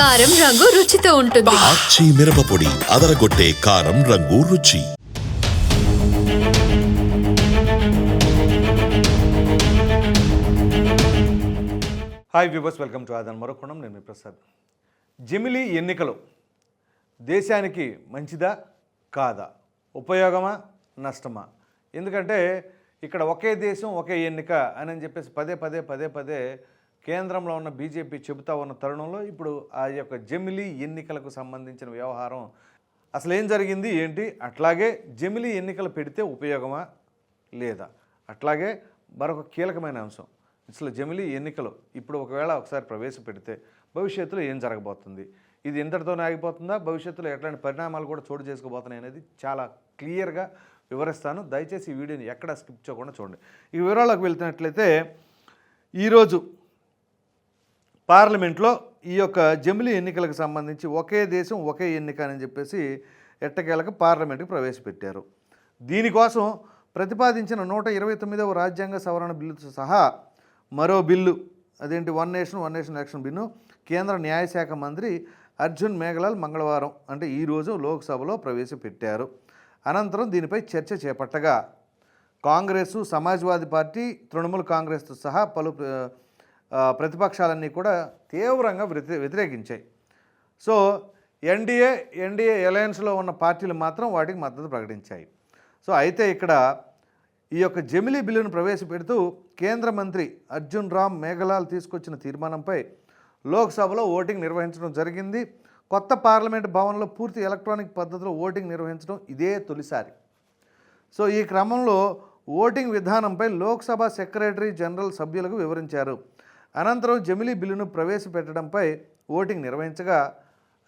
కారం రంగు రుచితో ఉంటుంది. ఆచి మిరపపొడి అదరగొట్టే కారం రంగు రుచి. హాయ్ వ్యూవర్స్ వెల్కమ్ టు ఆదాన్ మరొకొండం నేను మీ ప్రసాద్. జమిలీ ఎన్నికలు దేశానికి మంచిదా కాదా? ఉపయోగమా? నష్టమా? ఎందుకంటే ఇక్కడ ఒకే దేశం ఒకే ఎన్నిక అని చెప్పేసి పదే పదే పదే పదే కేంద్రంలో ఉన్న బీజేపీ చెబుతా ఉన్న తరుణంలో ఇప్పుడు ఆ యొక్క జమిలీ ఎన్నికలకు సంబంధించిన వ్యవహారం అసలు ఏం జరిగింది ఏంటి? అట్లాగే జమిలీ ఎన్నికలు పెడితే ఉపయోగమా లేదా? అట్లాగే మరొక కీలకమైన అంశం అసలు జమిలీ ఎన్నికలు ఇప్పుడు ఒకవేళ ఒకసారి ప్రవేశపెడితే భవిష్యత్తులో ఏం జరగబోతుంది? ఇది ఇంతటితోనే ఆగిపోతుందా? భవిష్యత్తులో ఎట్లాంటి పరిణామాలు కూడా చోటు చేసుకోబోతున్నాయి అనేది చాలా క్లియర్గా వివరిస్తాను. దయచేసి ఈ వీడియోని ఎక్కడ స్కిప్ చేయకుండా చూడండి. ఈ వివరాలకు వెళ్తున్నట్లయితే ఈరోజు పార్లమెంట్లో ఈ యొక్క జమిలీ ఎన్నికలకు సంబంధించి ఒకే దేశం ఒకే ఎన్నిక అని చెప్పేసి ఎట్టకేలకు పార్లమెంట్కి ప్రవేశపెట్టారు. దీనికోసం ప్రతిపాదించిన నూట ఇరవై తొమ్మిదవ రాజ్యాంగ సవరణ బిల్లుతో సహా మరో బిల్లు అదేంటి one nation one nation election bill కేంద్ర న్యాయశాఖ మంత్రి అర్జున్ మేఘలాల్ మంగళవారం అంటే ఈరోజు లోక్సభలో ప్రవేశపెట్టారు. అనంతరం దీనిపై చర్చ చేపట్టగా కాంగ్రెస్ సమాజ్వాదీ పార్టీ తృణమూల్ కాంగ్రెస్తో సహా పలు ప్రతిపక్షాలన్నీ కూడా తీవ్రంగా వ్యతి వ్యతిరేకించాయి. సో ఎన్డీఏ ఎన్డీఏ అలయన్స్లో ఉన్న పార్టీలు మాత్రం వాటికి మద్దతు ప్రకటించాయి. సో అయితే ఇక్కడ ఈ యొక్క జమిలీ బిల్లును ప్రవేశపెడుతూ కేంద్ర మంత్రి అర్జున్ రామ్ మేఘలాల్ తీసుకొచ్చిన తీర్మానంపై లోక్సభలో ఓటింగ్ నిర్వహించడం జరిగింది. కొత్త పార్లమెంట్ భవన్లో పూర్తి ఎలక్ట్రానిక్ పద్ధతిలో ఓటింగ్ నిర్వహించడం ఇదే తొలిసారి. సో ఈ క్రమంలో ఓటింగ్ విధానంపై లోక్సభ సెక్రటరీ జనరల్ సభ్యులకు వివరించారు. అనంతరం జమిలీ బిల్లును ప్రవేశపెట్టడంపై ఓటింగ్ నిర్వహించగా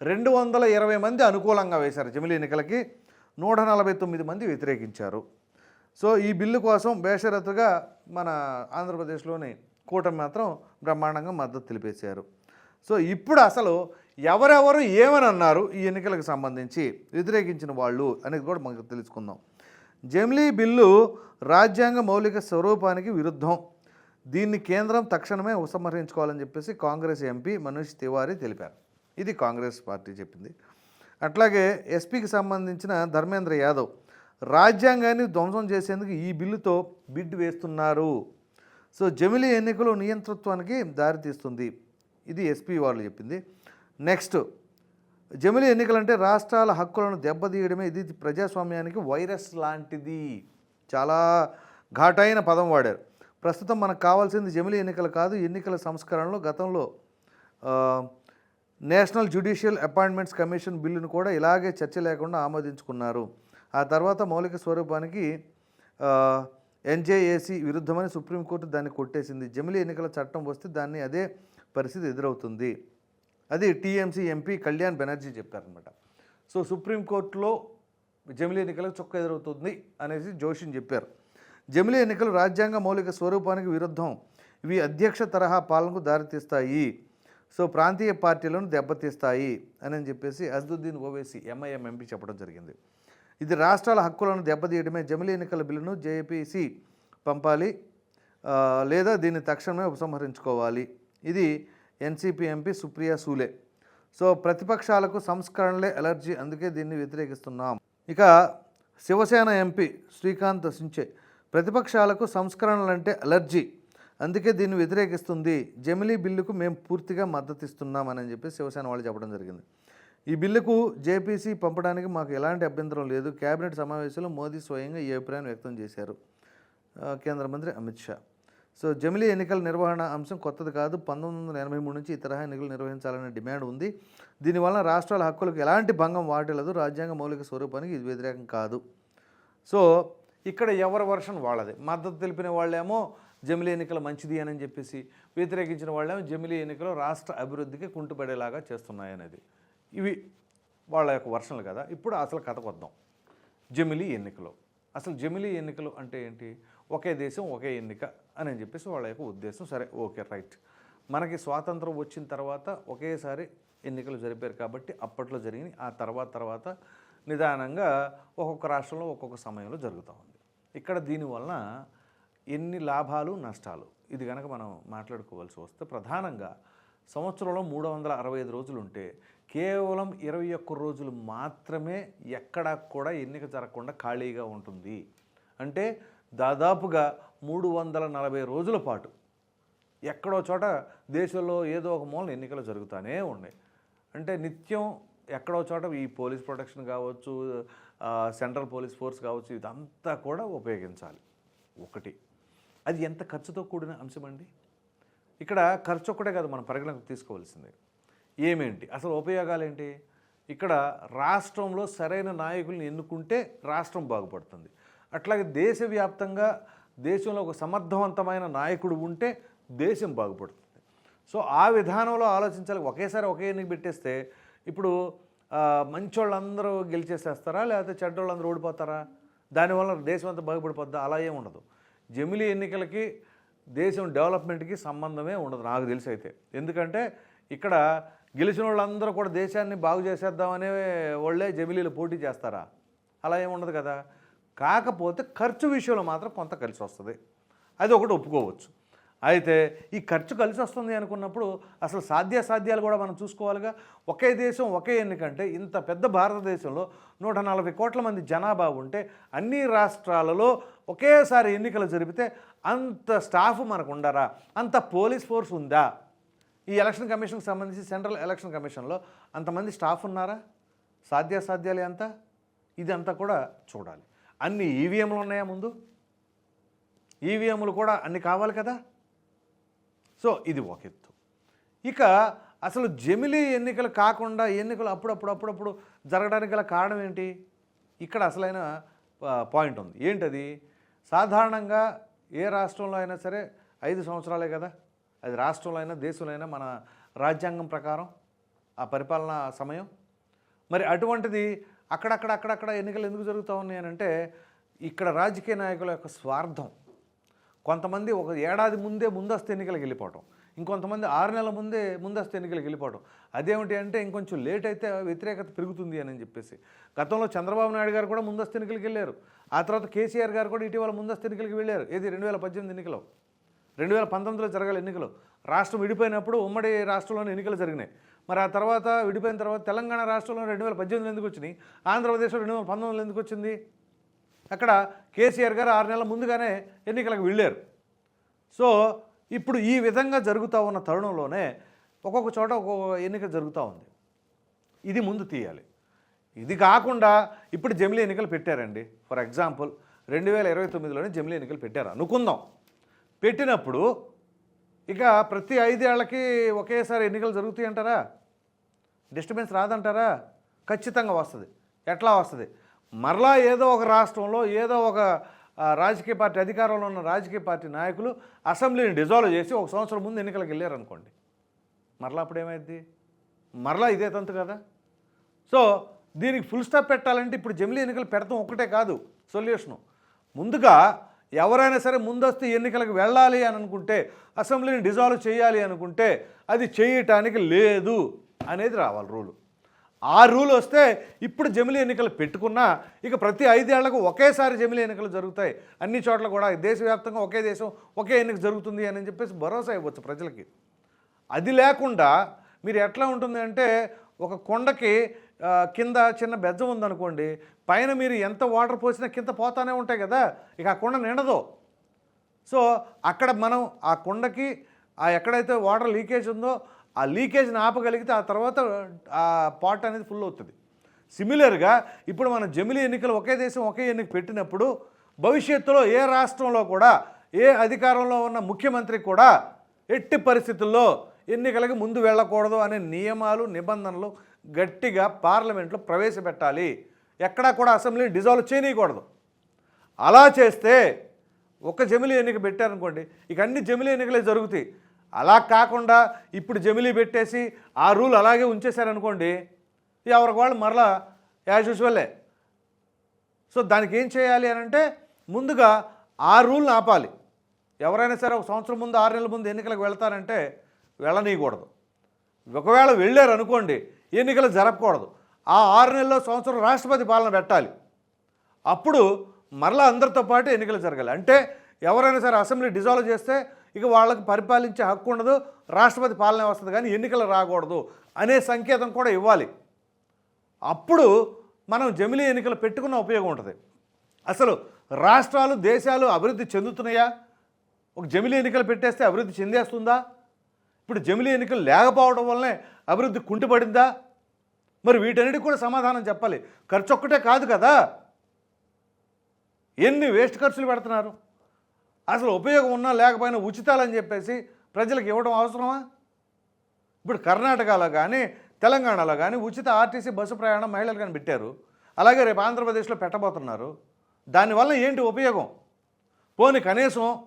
రెండు వందల ఇరవై మంది అనుకూలంగా వేశారు జమిలీ ఎన్నికలకి. నూట నలభై తొమ్మిది మంది వ్యతిరేకించారు. సో ఈ బిల్లు కోసం బేషరతుగా మన ఆంధ్రప్రదేశ్లోని కూటమి మాత్రం బ్రహ్మాండంగా మద్దతు తెలిపేశారు. సో ఇప్పుడు అసలు ఎవరెవరు ఏమని అన్నారు ఈ ఎన్నికలకు సంబంధించి? వ్యతిరేకించిన వాళ్ళు అనేది కూడా మనకు తెలుసుకుందాం. జమిలీ బిల్లు రాజ్యాంగ మౌలిక స్వరూపానికి విరుద్ధం. దీన్ని కేంద్రం తక్షణమే ఉపసంహరించుకోవాలని చెప్పేసి కాంగ్రెస్ ఎంపీ మనీష్ తివారీ తెలిపారు. ఇది కాంగ్రెస్ పార్టీ చెప్పింది. అట్లాగే ఎస్పీకి సంబంధించిన ధర్మేంద్ర యాదవ్ రాజ్యాంగాన్ని ధ్వంసం చేసేందుకు ఈ బిల్లుతో బిడ్ వేస్తున్నారు. సో జమిలీ ఎన్నికలు నియంతృత్వానికి దారితీస్తుంది. ఇది ఎస్పీ వాళ్ళు చెప్పింది. నెక్స్ట్ జమిలీ ఎన్నికలంటే రాష్ట్రాల హక్కులను దెబ్బతీయడమే ఇది ప్రజాస్వామ్యానికి వైరస్ లాంటిది. చాలా ఘాటైన పదం వాడారు. ప్రస్తుతం మనకు కావాల్సింది జమిలీ ఎన్నికలు కాదు ఎన్నికల సంస్కరణలో గతంలో నేషనల్ జ్యుడిషియల్ అపాయింట్మెంట్స్ కమిషన్ బిల్లును కూడా ఇలాగే చర్చ లేకుండా ఆమోదించుకున్నారు. ఆ తర్వాత మౌలిక స్వరూపానికి ఎన్జేఏసీ విరుద్ధమని సుప్రీంకోర్టు దాన్ని కొట్టేసింది. జమిలీ ఎన్నికల చట్టం వస్తే దాన్ని అదే పరిస్థితి ఎదురవుతుంది. అది టీఎంసీ ఎంపీ కళ్యాణ్ బెనర్జీ చెప్పారనమాట సో సుప్రీంకోర్టులో జమిలీ ఎన్నికలకు చొక్క ఎదురవుతుంది అనేసి జోషిని చెప్పారు. జమిలీ ఎన్నికలు రాజ్యాంగ మౌలిక స్వరూపానికి విరుద్ధం. ఇవి అధ్యక్ష తరహా పాలనకు దారితీస్తాయి. సో ప్రాంతీయ పార్టీలను దెబ్బతీస్తాయి అని చెప్పేసి అజదుద్దీన్ ఓవైసీ ఎంఐఎం ఎంపీ చెప్పడం జరిగింది. ఇది రాష్ట్రాల హక్కులను దెబ్బతీయడమే. జమిలీ ఎన్నికల బిల్లును జేపీసీ పంపాలి లేదా దీన్ని తక్షణమే ఉపసంహరించుకోవాలి. ఇది NCP MP Supriya Sule. So ప్రతిపక్షాలకు సంస్కరణలే ఎలర్జీ. అందుకే దీన్ని వ్యతిరేకిస్తున్నాం. ఇక శివసేన ఎంపీ శ్రీకాంత్ సించే ప్రతిపక్షాలకు సంస్కరణలంటే అలర్జీ. అందుకే దీన్ని వ్యతిరేకిస్తుంది. జమిలీ బిల్లుకు మేము పూర్తిగా మద్దతు ఇస్తున్నామని చెప్పి శివసేన వాళ్ళు చెప్పడం జరిగింది. ఈ బిల్లుకు జేపీసీ పంపడానికి మాకు ఎలాంటి అభ్యంతరం లేదు. కేబినెట్ సమావేశంలో మోదీ స్వయంగా ఈ అభిప్రాయం వ్యక్తం చేశారు. కేంద్ర మంత్రి అమిత్ షా. సో జమిలీ ఎన్నికల నిర్వహణ అంశం కొత్తది కాదు. పంతొమ్మిది వందల ఎనభై మూడు నుంచి ఈ తరహా ఎన్నికలు నిర్వహించాలనే డిమాండ్ ఉంది. దీనివల్ల రాష్ట్రాల హక్కులకు ఎలాంటి భంగం వాటిల్లదు. రాజ్యాంగ మౌలిక స్వరూపానికి ఇది వ్యతిరేకం కాదు. సో ఇక్కడ ఎవరి వర్షన్ వాళ్ళది? మద్దతు తెలిపిన వాళ్ళేమో జమిలీ ఎన్నికలు మంచిది అని చెప్పేసి వ్యతిరేకించిన వాళ్ళేమో జమిలీ ఎన్నికలు రాష్ట్ర అభివృద్ధికి కుంటుపడేలాగా చేస్తున్నాయనేది ఇవి వాళ్ళ యొక్క వర్షన్లు కదా. ఇప్పుడు అసలు కథకు వద్దాం. జమిలీ ఎన్నికలు. అసలు జమిలీ ఎన్నికలు అంటే ఏంటి? ఒకే దేశం ఒకే ఎన్నిక అని చెప్పేసి వాళ్ళ యొక్క ఉద్దేశం. సరే ఓకే రైట్. మనకి స్వాతంత్రం వచ్చిన తర్వాత ఒకేసారి ఎన్నికలు జరిపారు కాబట్టి అప్పట్లో జరిగినాయి. ఆ తర్వాత తర్వాత నిదానంగా ఒక్కొక్క రాష్ట్రంలో ఒక్కొక్క సమయంలో జరుగుతూ ఉంది. ఇక్కడ దీనివలన ఎన్ని లాభాలు నష్టాలు? ఇది కనుక మనం మాట్లాడుకోవాల్సి వస్తే ప్రధానంగా సంవత్సరంలో మూడు వందల అరవై ఐదు రోజులు ఉంటే కేవలం ఇరవై ఒక్క రోజులు మాత్రమే ఎక్కడా కూడా ఎన్నిక జరగకుండా ఖాళీగా ఉంటుంది. అంటే దాదాపుగా మూడు వందల నలభై రోజుల పాటు ఎక్కడో చోట దేశంలో ఏదో ఒక మూలన ఎన్నికలు జరుగుతూనే ఉన్నాయి. అంటే నిత్యం ఎక్కడో చోట ఈ పోలీస్ ప్రొటెక్షన్ కావచ్చు సెంట్రల్ పోలీస్ ఫోర్స్ కావచ్చు ఇదంతా కూడా ఉపయోగించాలి. ఒకటి. అది ఎంత ఖర్చుతో కూడిన అంశం అండి? ఇక్కడ ఖర్చు ఒక్కటే కాదు మనం పరిగణకు తీసుకోవాల్సింది. ఏమేంటి? అసలు ఉపయోగాలు ఏంటి ఇక్కడ రాష్ట్రంలో సరైన నాయకుల్ని ఎన్నుకుంటే రాష్ట్రం బాగుపడుతుంది. అట్లాగే దేశవ్యాప్తంగా దేశంలో ఒక సమర్థవంతమైన నాయకుడు ఉంటే దేశం బాగుపడుతుంది. సో ఆ విధానంలో ఆలోచించాలి. ఒకేసారి ఒకే ఎన్నిక పెట్టేస్తే ఇప్పుడు మంచోళ్ళందరూ గెలిచేసేస్తారా? లేకపోతే చెడ్డోళ్ళందరూ ఓడిపోతారా? దానివల్ల దేశం అంతా బాగుపడిపోద్దా? అలా ఏమి ఉండదు. జమిలీ ఎన్నికలకి దేశం డెవలప్మెంట్కి సంబంధమే ఉండదు నాకు తెలిసి అయితే. ఎందుకంటే ఇక్కడ గెలిచిన వాళ్ళందరూ కూడా దేశాన్ని బాగు చేసేద్దామనే వాళ్ళే జమిలీలు పోటీ చేస్తారా? అలా ఏమి ఉండదు కదా. కాకపోతే ఖర్చు విషయంలో మాత్రం కొంత కలిసి వస్తుంది అది ఒకటి ఒప్పుకోవచ్చు. అయితే ఈ ఖర్చు కలిసి వస్తుంది అనుకున్నప్పుడు అసలు సాధ్యాసాధ్యాలు కూడా మనం చూసుకోవాలిగా. ఒకే దేశం ఒకే ఎన్నికంటే ఇంత పెద్ద భారతదేశంలో నూట నలభై కోట్ల మంది జనాభా ఉంటే అన్ని రాష్ట్రాలలో ఒకేసారి ఎన్నికలు జరిపితే అంత స్టాఫ్ మనకు ఉండరా? అంత పోలీస్ ఫోర్స్ ఉందా? ఈ ఎలక్షన్ కమిషన్కి సంబంధించి సెంట్రల్ ఎలక్షన్ కమిషన్లో అంతమంది స్టాఫ్ ఉన్నారా? సాధ్యాసాధ్యాలు ఎంత? ఇదంతా కూడా చూడాలి. అన్ని ఈవీఎంలు ఉన్నాయా ముందు? ఈవీఎంలు కూడా అన్ని కావాలి కదా? సో ఇది ఒక ఎత్తు. ఇక అసలు జమిలీ ఎన్నికలు కాకుండా ఎన్నికలు అప్పుడప్పుడు అప్పుడప్పుడు జరగడానికి గల కారణం ఏంటి? ఇక్కడ అసలైన పాయింట్ ఉంది. ఏంటది? సాధారణంగా ఏ రాష్ట్రంలో అయినా సరే ఐదు సంవత్సరాలే కదా. అది రాష్ట్రంలో అయినా దేశంలో అయినా మన రాజ్యాంగం ప్రకారం ఆ పరిపాలనా సమయం. మరి అటువంటిది అక్కడక్కడ అక్కడక్కడ ఎన్నికలు ఎందుకు జరుగుతూ ఉన్నాయి అంటే ఇక్కడ రాజకీయ నాయకుల యొక్క స్వార్థం కొంతమంది ఒక ఏడాది ముందే ముందస్తు ఎన్నికలకు వెళ్ళిపోవటం. ఇంకొంతమంది ఆరు నెలల ముందే ముందస్తు ఎన్నికలకు వెళ్ళిపోవటం. అదేమిటి అంటే ఇంకొంచెం లేట్ అయితే వ్యతిరేకత పెరుగుతుంది అని చెప్పేసి. గతంలో చంద్రబాబు నాయుడు గారు కూడా ముందస్తు ఎన్నికలకు వెళ్ళారు. ఆ తర్వాత కేసీఆర్ గారు కూడా ఇటీవల ముందస్తు ఎన్నికలకు వెళ్ళారు. ఏది రెండు వేల పద్దెనిమిది ఎన్నికలు? రెండు వేల పంతొమ్మిదిలో జరగాలి ఎన్నికలు. రాష్ట్రం విడిపోయినప్పుడు ఉమ్మడి రాష్ట్రంలోని ఎన్నికలు జరిగినాయి. మరి ఆ తర్వాత విడిపోయిన తర్వాత తెలంగాణ రాష్ట్రంలో రెండు వేల పద్దెనిమిది ఎందుకు వచ్చినాయి? ఆంధ్రప్రదేశ్లో రెండు వేల పంతొమ్మిదిలో ఎందుకు వచ్చింది? అక్కడ కేసీఆర్ గారు ఆరు నెలల ముందుగానే ఎన్నికలకు వెళ్ళారు. సో ఇప్పుడు ఈ విధంగా జరుగుతూ ఉన్న తరుణంలోనే ఒక్కొక్క చోట ఒక్కొక్క ఎన్నిక జరుగుతూ ఉంది. ఇది ముందు తీయాలి. ఇది కాకుండా ఇప్పుడు జమిలీ ఎన్నికలు పెట్టారండి. ఫర్ ఎగ్జాంపుల్ రెండు వేల ఇరవై తొమ్మిదిలోనే జమిలీ ఎన్నికలు పెట్టారు. అనుకుందాం. పెట్టినప్పుడు ఇక ప్రతి ఐదేళ్ళకి ఒకేసారి ఎన్నికలు జరుగుతాయి అంటారా డిస్టర్బెన్స్ రాదంటారా? ఖచ్చితంగా వస్తుంది. ఎట్లా వస్తుంది? మరలా ఏదో ఒక రాష్ట్రంలో ఏదో ఒక రాజకీయ పార్టీ అధికారంలో ఉన్న రాజకీయ పార్టీ నాయకులు అసెంబ్లీని డిజాల్వ్ చేసి ఒక సంవత్సరం ముందు ఎన్నికలకు వెళ్ళారు అనుకోండి మరలా అప్పుడు ఏమైంది మరలా ఇదే తంతు కదా? సో దీనికి ఫుల్ స్టాప్ పెట్టాలంటే ఇప్పుడు జమిలీ ఎన్నికలు పెడతాం ఒక్కటే కాదు సొల్యూషను. ముందుగా ఎవరైనా సరే ముందస్తు ఎన్నికలకు వెళ్ళాలి అని అనుకుంటే అసెంబ్లీని డిజాల్వ్ చేయాలి అనుకుంటే అది చేయటానికి లేదు అనేది రావాలి రూలు. ఆ రూల్ వస్తే ఇప్పుడు జమిలీ ఎన్నికలు పెట్టుకున్నా ఇక ప్రతి ఐదేళ్ళకు ఒకేసారి జమిలీ ఎన్నికలు జరుగుతాయి. అన్ని చోట్ల కూడా దేశవ్యాప్తంగా ఒకే దేశం ఒకే ఎన్నిక జరుగుతుంది అని చెప్పేసి భరోసా ఇవ్వచ్చు ప్రజలకి. అది లేకుండా మీరు ఎట్లా ఉంటుంది అంటే ఒక కొండకి కింద చిన్న బెజ్జం ఉందనుకోండి పైన మీరు ఎంత వాటర్ పోసినా కింద పోతానే ఉంటాయి కదా ఇక ఆ కొండ నిండదు. సో అక్కడ మనం ఆ కొండకి ఆ ఎక్కడైతే వాటర్ లీకేజ్ ఉందో ఆ లీకేజ్ని ఆపగలిగితే ఆ తర్వాత ఆ పాట్ అనేది ఫుల్ అవుతుంది. సిమిలర్గా ఇప్పుడు మన జమిలీ ఎన్నికలు ఒకే దేశం ఒకే ఎన్నిక పెట్టినప్పుడు భవిష్యత్తులో ఏ రాష్ట్రంలో కూడా ఏ అధికారంలో ఉన్న ముఖ్యమంత్రి కూడా ఎట్టి పరిస్థితుల్లో ఎన్నికలకు ముందు వెళ్ళకూడదు అనే నియమాలు నిబంధనలు గట్టిగా పార్లమెంట్లో ప్రవేశపెట్టాలి. ఎక్కడా కూడా అసెంబ్లీని డిజాల్వ్ చేయనీయకూడదు. అలా చేస్తే ఒక జమిలీ ఎన్నిక పెట్టారనుకోండి ఇక అన్ని జమిలీ ఎన్నికలే జరుగుతాయి. అలా కాకుండా ఇప్పుడు జమిలీ పెట్టేసి ఆ రూల్ అలాగే ఉంచేశారనుకోండి ఎవరికి వాళ్ళు మరలా యాజ్ యూజువల్లే సో దానికి ఏం చేయాలి అని అంటే ముందుగా ఆ రూల్ని ఆపాలి. ఎవరైనా సరే ఒక సంవత్సరం ముందు ఆరు నెలల ముందు ఎన్నికలకు వెళ్తారంటే వెళ్ళనీయకూడదు. ఒకవేళ వెళ్ళారు అనుకోండి ఎన్నికలు జరపకూడదు. ఆ ఆరు నెలల్లో సంవత్సరం రాష్ట్రపతి పాలన పెట్టాలి. అప్పుడు మరలా అందరితో పాటు ఎన్నికలు జరగాలి. అంటే ఎవరైనా సరే అసెంబ్లీ డిజాల్వ్ చేస్తే ఇక వాళ్ళకి పరిపాలించే హక్కు ఉండదు రాష్ట్రపతి పాలన వస్తుంది కానీ ఎన్నికలు రాకూడదు అనే సంకేతం కూడా ఇవ్వాలి. అప్పుడు మనం జమిలీ ఎన్నికలు పెట్టుకున్న ఉపయోగం ఉంటుంది. అసలు రాష్ట్రాలు దేశాలు అభివృద్ధి చెందుతున్నాయా? ఒక జమిలీ ఎన్నికలు పెట్టేస్తే అభివృద్ధి చెందేస్తుందా? ఇప్పుడు జమిలీ ఎన్నికలు లేకపోవడం వల్లనే అభివృద్ధి కుంటుపడిందా? మరి వీటన్నిటికి కూడా సమాధానం చెప్పాలి. ఖర్చు ఒక్కటే కాదు కదా. ఎన్ని వేస్ట్ ఖర్చులు పెడుతున్నారు? అసలు ఉపయోగం ఉన్నా లేకపోయినా ఉచితాలని చెప్పేసి ప్రజలకు ఇవ్వడం అవసరమా? ఇప్పుడు కర్ణాటకలో కానీ తెలంగాణలో కానీ ఉచిత ఆర్టీసీ బస్సు ప్రయాణం మహిళలు కానీ పెట్టారు. అలాగే రేపు ఆంధ్రప్రదేశ్లో పెట్టబోతున్నారు. దానివల్ల ఏంటి ఉపయోగం? పోనీ కనీసం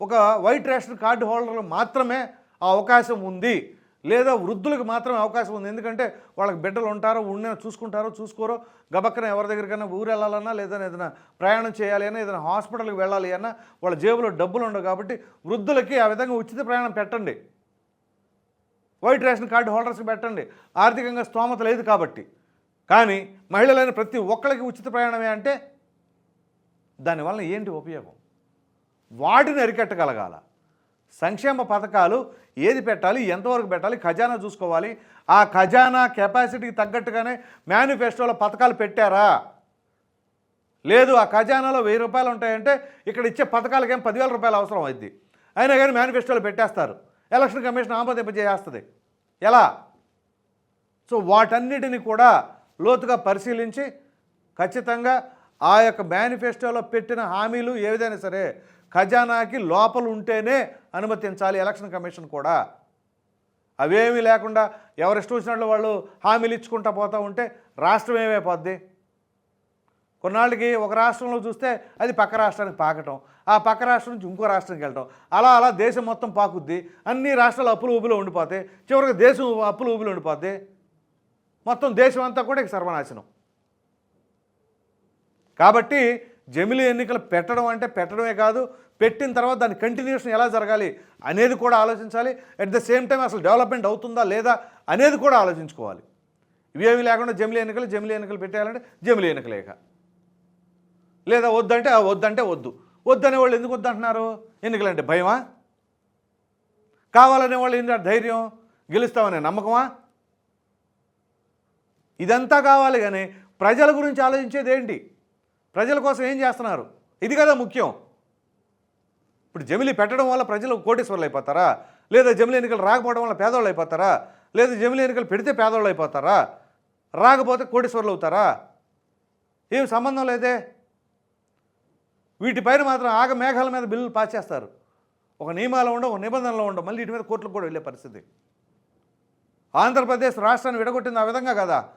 ఒక వైట్ రేషన్ కార్డు హోల్డర్లు మాత్రమే ఆ అవకాశం ఉంది. లేదా వృద్ధులకు మాత్రమే అవకాశం ఉంది. ఎందుకంటే వాళ్ళకి బిడ్డలు ఉంటారో ఉండినా చూసుకుంటారో చూసుకోరో గబక్కన ఎవరి దగ్గరికైనా ఊరు వెళ్ళాలన్నా లేదా ఏదైనా ప్రయాణం చేయాలి అన్నా ఏదైనా హాస్పిటల్కి వెళ్ళాలి అన్నా వాళ్ళ జేబులో డబ్బులు ఉండవు కాబట్టి వృద్ధులకి ఆ విధంగా ఉచిత ప్రయాణం పెట్టండి. వైట్ రేషన్ కార్డు హోల్డర్స్కి పెట్టండి. ఆర్థికంగా స్తోమత లేదు కాబట్టి. కానీ మహిళలైన ప్రతి ఒక్కరికి ఉచిత ప్రయాణమే అంటే దానివల్ల ఏంటి ఉపయోగం? వాటిని అరికట్టగలగాల. సంక్షేమ పథకాలు ఏది పెట్టాలి ఎంతవరకు పెట్టాలి ఖజానా చూసుకోవాలి. ఆ ఖజానా కెపాసిటీకి తగ్గట్టుగానే మేనిఫెస్టోలో పథకాలు పెట్టారా? లేదు ఆ ఖజానాలో వెయ్యి రూపాయలు ఉంటాయంటే ఇక్కడ ఇచ్చే పథకాలకేం పదివేల రూపాయలు అవసరం అవుద్ది. అయినా కానీ మేనిఫెస్టోలో పెట్టేస్తారు. ఎలక్షన్ కమిషన్ ఆమోదింపజేస్తుంది ఎలా? సో వాటన్నిటిని కూడా లోతుగా పరిశీలించి ఖచ్చితంగా ఆ యొక్క మేనిఫెస్టోలో పెట్టిన హామీలు ఏదైనా సరే ఖజానాకి లోపల ఉంటేనే అనుమతించాలి ఎలక్షన్ కమిషన్ కూడా. అవేమీ లేకుండా ఎవరిష్టం వచ్చినట్లు వాళ్ళు హామీలు ఇచ్చుకుంటా పోతూ ఉంటే రాష్ట్రం ఏమైపోద్ది? కొన్నాళ్ళకి ఒక రాష్ట్రంలో చూస్తే అది పక్క రాష్ట్రానికి పాకటం ఆ పక్క రాష్ట్రం నుంచి ఇంకో రాష్ట్రానికి వెళ్ళటం. అలా అలా దేశం మొత్తం పాకుద్ది అన్ని రాష్ట్రాలు అప్పులు ఊబిలో ఉండిపోతాయి చివరికి దేశం అప్పులు ఊబిలో ఉండిపోద్ది. మొత్తం దేశం అంతా కూడా ఇక సర్వనాశనం. కాబట్టి జమిలి ఎన్నికలు పెట్టడం అంటే పెట్టడమే కాదు పెట్టిన తర్వాత దాని కంటిన్యూషన్ ఎలా జరగాలి అనేది కూడా ఆలోచించాలి. అట్ ద సేమ్ టైం అసలు డెవలప్మెంట్ అవుతుందా లేదా అనేది కూడా ఆలోచించుకోవాలి. ఇవేమి లేకుండా జమిలి ఎన్నికలు జమిలి ఎన్నికలు పెట్టేయాలంటే జమిలి ఎన్నికలేక లేదా వద్దంటే వద్దంటే వద్దు. వద్దనే వాళ్ళు ఎందుకు వద్దంటున్నారు? ఎన్నికలంటే భయమా? కావాలనే వాళ్ళు ఏంటంటే ధైర్యం? గెలుస్తామనే నమ్మకమా? ఇదంతా కావాలి కానీ ప్రజల గురించి ఆలోచించేది ఏంటి? ప్రజల కోసం ఏం చేస్తున్నారు? ఇది కదా ముఖ్యం. ఇప్పుడు జమిలి పెట్టడం వల్ల ప్రజలు కోటీశ్వర్లు అయిపోతారా? లేదా జమిలి ఎన్నికలు రాకపోవడం వల్ల పేదవాళ్ళు అయిపోతారా? లేదా జమిలి ఎన్నికలు పెడితే పేదవాళ్ళు అయిపోతారా? రాకపోతే కోటీశ్వర్లు అవుతారా? ఏం సంబంధం లేదే? వీటిపైన మాత్రం ఆగ మేఘాల మీద బిల్లులు పాస్ చేస్తారు. ఒక నియమాలు ఉండవు ఒక నిబంధనలు ఉండవు. మళ్ళీ వీటి మీద కోర్టులకు కూడా వెళ్ళే పరిస్థితి. ఆంధ్రప్రదేశ్ రాష్ట్రాన్ని విడగొట్టింది ఆ విధంగా కదా.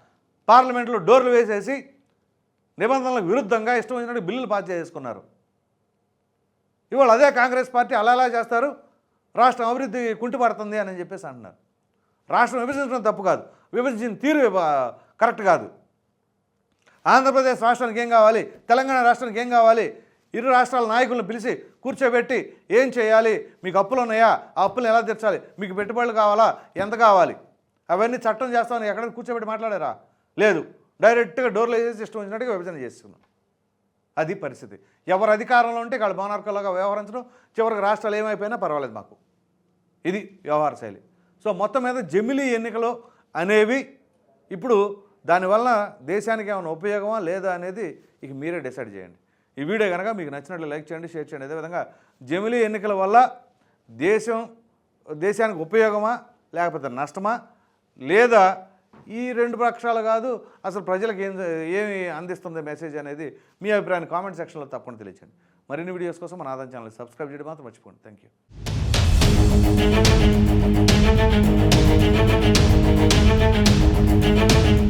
పార్లమెంట్లో డోర్లు వేసేసి నిబంధనలకు విరుద్ధంగా ఇష్టం వచ్చినట్టు బిల్లులు పాస్ చేసుకున్నారు. ఇవాళ అదే కాంగ్రెస్ పార్టీ అలా అలా చేస్తారు? రాష్ట్రం అభివృద్ధి కుంటుపడుతుంది అని చెప్పేసి అంటున్నారు. రాష్ట్రం విభజించడం తప్పు కాదు. విభజించిన తీరు కరెక్ట్ కాదు. ఆంధ్రప్రదేశ్ రాష్ట్రానికి ఏం కావాలి? తెలంగాణ రాష్ట్రానికి ఏం కావాలి? ఇరు రాష్ట్రాల నాయకులను పిలిచి కూర్చోబెట్టి ఏం చేయాలి? మీకు అప్పులు ఉన్నాయా? ఆ అప్పులను ఎలా తీర్చాలి? మీకు పెట్టుబడులు కావాలా? ఎంత కావాలి? అవన్నీ చట్టం చేస్తామని ఎక్కడ కూర్చోబెట్టి మాట్లాడారా? లేదు. డైరెక్ట్గా డోర్లు వేసేసి ఇష్టం వచ్చినట్టుగా విభజన చేస్తున్నాం. అది పరిస్థితి. ఎవరు అధికారంలో ఉంటే వాళ్ళు మోనార్కలాగా వ్యవహరించడం చివరికి రాష్ట్రాలు ఏమైపోయినా పర్వాలేదు మాకు. ఇది వ్యవహార శైలి. సో మొత్తం మీద జమిలీ ఎన్నికలు అనేవి ఇప్పుడు దానివల్ల దేశానికి ఏమైనా ఉపయోగమా లేదా అనేది ఇక మీరే డిసైడ్ చేయండి. ఈ వీడియో కనుక మీకు నచ్చినట్లు లైక్ చేయండి షేర్ చేయండి. అదేవిధంగా జమిలీ ఎన్నికల వల్ల దేశం దేశానికి ఉపయోగమా లేకపోతే నష్టమా లేదా ఈ రెండు పక్షాలు కాదు అసలు ప్రజలకు ఏం ఏమి అందిస్తుంది మెసేజ్ అనేది మీ అభిప్రాయాన్ని కామెంట్ సెక్షన్లో తప్పకుండా తెలియచండి మరిన్ని వీడియోస్ కోసం మన ఆదాయం ఛానల్ సబ్స్క్రైబ్ చేయడం మాత్రం మర్చిపోండి థ్యాంక్ యూ